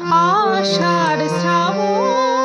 আষাঢ় শ্রাবণ।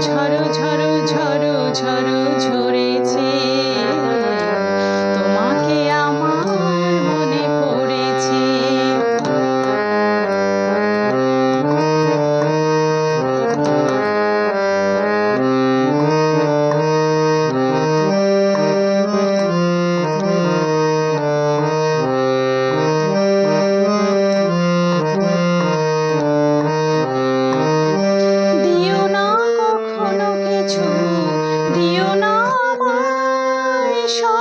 ঝরো ঝড়ো ঝড়ো ঝড়ো ঝরেছে show.